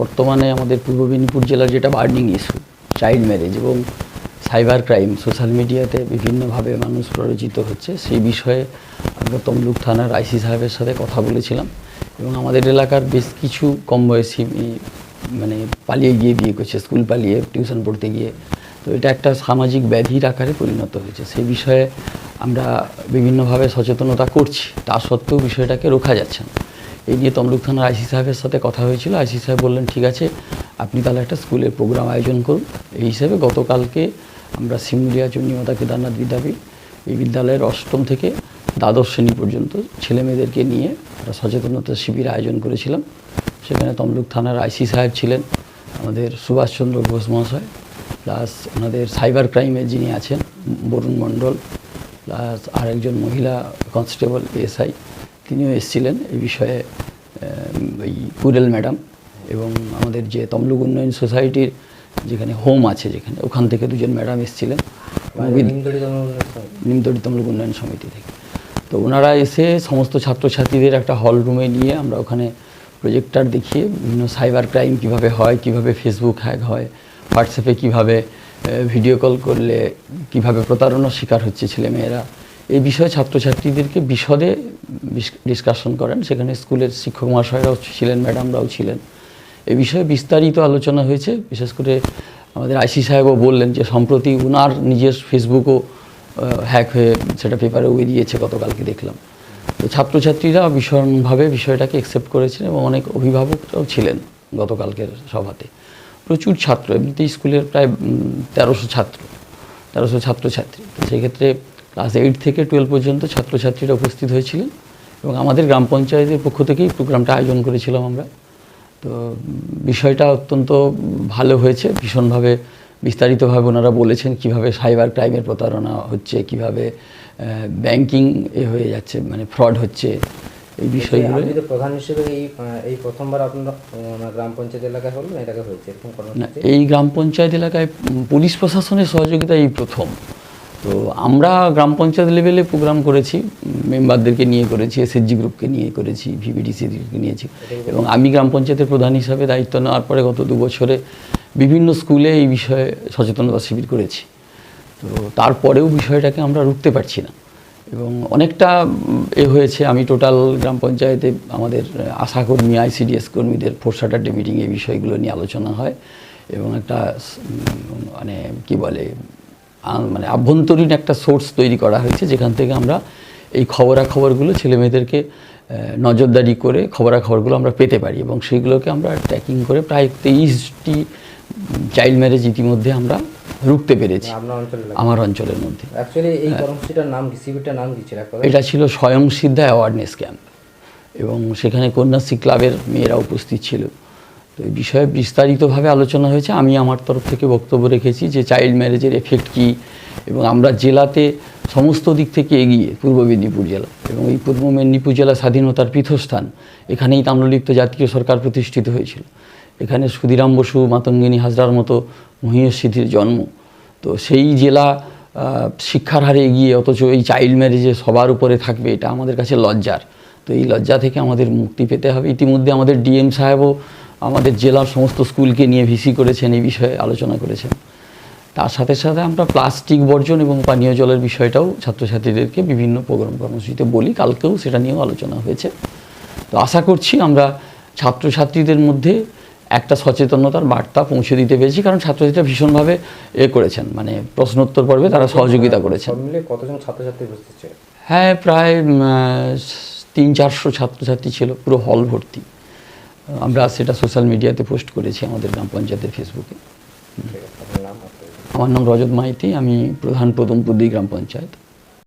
বর্তমানে আমাদের পূর্ব মেদিনীপুর জেলার যেটা বার্নিং ইস্যু চাইল্ড ম্যারেজ এবং সাইবার ক্রাইম সোশ্যাল মিডিয়াতে বিভিন্নভাবে মানুষ প্ররোচিত হচ্ছে। সেই বিষয়ে আমরা তমলুক থানার আইসি সাহেবের সাথে কথা বলেছিলাম এবং আমাদের এলাকার বেশ কিছু কম বয়সী মানে পালিয়ে গিয়ে বিয়ে করছে, স্কুল পালিয়ে টিউশন পড়তে গিয়ে। তো এটা একটা সামাজিক ব্যাধির আকারে পরিণত হয়েছে। সেই বিষয়ে আমরা বিভিন্নভাবে সচেতনতা করছি। তা সত্ত্বেও বিষয়টাকে রোখা যাচ্ছে না। এই নিয়ে তমলুক থানার আইসি সাহেবের সাথে কথা হয়েছিল। আইসি সাহেব বললেন, ঠিক আছে, আপনি তাহলে একটা স্কুলের প্রোগ্রাম আয়োজন করুন। এই হিসেবে গতকালকে আমরা শিমুলিয়া চণ্ডীমাতা কেদারনাথ বিদ্যাপীঠ এই বিদ্যালয়ের অষ্টম থেকে দ্বাদশ শ্রেণি পর্যন্ত ছেলে মেয়েদেরকে নিয়ে একটা সচেতনতা শিবির আয়োজন করেছিলাম। সেখানে তমলুক থানার আইসি সাহেব ছিলেন আমাদের সুভাষচন্দ্র ঘোষ মহাশয়, প্লাস ওনাদের সাইবার ক্রাইমে যিনি আছেন, বরুণ মণ্ডল, প্লাস আরেকজন মহিলা কনস্টেবল এসআই তিনিও এসেছিলেন এই বিষয়ে ওই কুরেল ম্যাডাম এবং আমাদের যে তমলুক উন্নয়ন সোসাইটির যেখানে হোম আছে যেখানে ওখান থেকে দুজন ম্যাডাম এসেছিলেন। এবং তমলুক উন্নয়ন সমিতি। থেকে। তো ওনারা এসে সমস্ত ছাত্রছাত্রীদের একটা হল রুমে নিয়ে আমরা ওখানে প্রজেক্টার দেখিয়ে বিভিন্ন সাইবার ক্রাইম কীভাবে হয় কীভাবে ফেসবুক হ্যাক হয় হোয়াটসঅ্যাপে কীভাবে ভিডিও কল করলে কীভাবে প্রতারণার শিকার হচ্ছে ছেলেমেয়েরা এই বিষয়ে ছাত্রছাত্রীদেরকে বিশদে ডিসকাশন করেন। সেখানে স্কুলের শিক্ষক মহাশয়রাও ছিলেন ম্যাডামরাও ছিলেন। এ বিষয়ে বিস্তারিত আলোচনা হয়েছে। বিশেষ করে আমাদের আইসি সাহেবও বললেন যে, সম্প্রতি উনার নিজের ফেসবুকও হ্যাক হয়ে সেটা পেপারে বেরিয়েছে গতকালকে দেখলাম। তো ছাত্রছাত্রীরা ভীষণভাবে বিষয়টাকে অ্যাকসেপ্ট করেছেন এবং অনেক অভিভাবকরাও ছিলেন গতকালকের সভাতে। প্রচুর ছাত্র এমনিতেই স্কুলের প্রায় তেরোশো ছাত্র, তেরোশো ছাত্রছাত্রী। তো সেক্ষেত্রে ক্লাস এইট থেকে টুয়েলভ পর্যন্ত ছাত্রছাত্রীরা উপস্থিত হয়েছিলেন। এবং আমাদের গ্রাম পঞ্চায়েতের পক্ষ থেকেই প্রোগ্রামটা আয়োজন করেছিলাম আমরা। তো বিষয়টা অত্যন্ত ভালো হয়েছে। ভীষণভাবে বিস্তারিতভাবে ওনারা বলেছেন কীভাবে সাইবার ক্রাইমের প্রতারণা হচ্ছে কীভাবে ব্যাংকিং এ হয়ে যাচ্ছে মানে ফ্রড হচ্ছে এই বিষয়গুলো। প্রধান হিসেবে এই এই প্রথমবার আপনারা গ্রাম পঞ্চায়েত এলাকায় হলো এলাকায় হয়েছে এরকম এই গ্রাম পঞ্চায়েত এলাকায় পুলিশ প্রশাসনের সহযোগিতা এই প্রথম। তো আমরা গ্রাম পঞ্চায়েত লেভেলে প্রোগ্রাম করেছি মেম্বারদেরকে নিয়ে করেছি এসএসজি গ্রুপকে নিয়ে করেছি ভিবিডিসিকে নিয়েছি। এবং আমি গ্রাম পঞ্চায়েতের প্রধান হিসাবে দায়িত্ব নেওয়ার পরে গত দু বছরে বিভিন্ন স্কুলে এই বিষয়ে সচেতনতা শিবির করেছি। তো তারপরেও বিষয়টাকে আমরা রুখতে পারছি না। এবং অনেকটা এ হয়েছে। আমি টোটাল গ্রাম পঞ্চায়েতে আমাদের আহ, আশা কর্মী আইসিডিএস কর্মীদের ফোর স্যাটারডে মিটিং এই বিষয়গুলো নিয়ে আলোচনা হয়। এবং একটা মানে কি বলে মানে আভ্যন্তরীণ একটা সোর্স তৈরি করা হয়েছে যেখান থেকে আমরা এই খবরাখবরগুলো ছেলেমেয়েদেরকে নজরদারি করে খবরাখবরগুলো আমরা পেতে পারি এবং সেইগুলোকে আমরা ট্র্যাকিং করে প্রায় তেইশটি চাইল্ড ম্যারেজ ইতিমধ্যে আমরা রুখতে পেরেছি আপনার আমার অঞ্চলের মধ্যে। এই কর্মসূচিটার নাম কি? শিবিরটার নাম কি ছিল এটা ছিল স্বয়ং সিদ্ধা অ্যাওয়ারনেস ক্যাম্প এবং সেখানে কন্যাশ্রী ক্লাবের মেয়েরা উপস্থিত ছিল। তো এই বিষয়ে বিস্তারিতভাবে আলোচনা হয়েছে। আমি আমার তরফ থেকে বক্তব্য রেখেছি যে চাইল্ড ম্যারেজের এফেক্ট কী এবং আমরা জেলাতে সমস্ত দিক থেকে এগিয়ে, পূর্ব মেদিনীপুর জেলা এবং এই পূর্ব মেদিনীপুর জেলা স্বাধীনতার পীঠস্থান। এখানেই তাম্রলিপ্ত জাতীয় সরকার প্রতিষ্ঠিত হয়েছিল। এখানে ক্ষুদিরাম বসু, মাতঙ্গিনী হাজরার মতো মহিয়সিদ্ধির জন্ম। তো সেই জেলা শিক্ষার হারে এগিয়ে, অথচ এই চাইল্ড ম্যারেজে সবার উপরে থাকবে, এটা আমাদের কাছে লজ্জার। তো এই লজ্জা থেকে আমাদের মুক্তি পেতে হবে। ইতিমধ্যে আমাদের ডিএম সাহেবও আমাদের জেলার সমস্ত স্কুলকে নিয়ে ভিসি করেছেন এই বিষয়ে আলোচনা করেছেন। তার সাথে সাথে আমরা প্লাস্টিক বর্জন এবং পানীয় জলের বিষয়টাও ছাত্রছাত্রীদেরকে বিভিন্ন প্রোগ্রাম কর্মসূচিতে বলি। কালকেও সেটা নিয়েও আলোচনা হয়েছে। তো আশা করছি আমরা ছাত্রছাত্রীদের মধ্যে একটা সচেতনতার বার্তা পৌঁছে দিতে পেরেছি কারণ ছাত্রছাত্রীরা ভীষণভাবে এ করেছেন। মানে প্রশ্নোত্তর পর্বে তারা সহযোগিতা করেছেন। কতজন ছাত্রছাত্রী উপস্থিত ছিল? হ্যাঁ প্রায় তিন চারশো ছাত্রছাত্রী ছিল পুরো হল ভর্তি। আমরা সেটা সোশ্যাল মিডিয়াতে পোস্ট করেছি আমাদের গ্রাম পঞ্চায়েতের ফেসবুকে। আমার নাম রজত মাইতি আমি প্রধান প্রদমপুদি গ্রাম পঞ্চায়েত।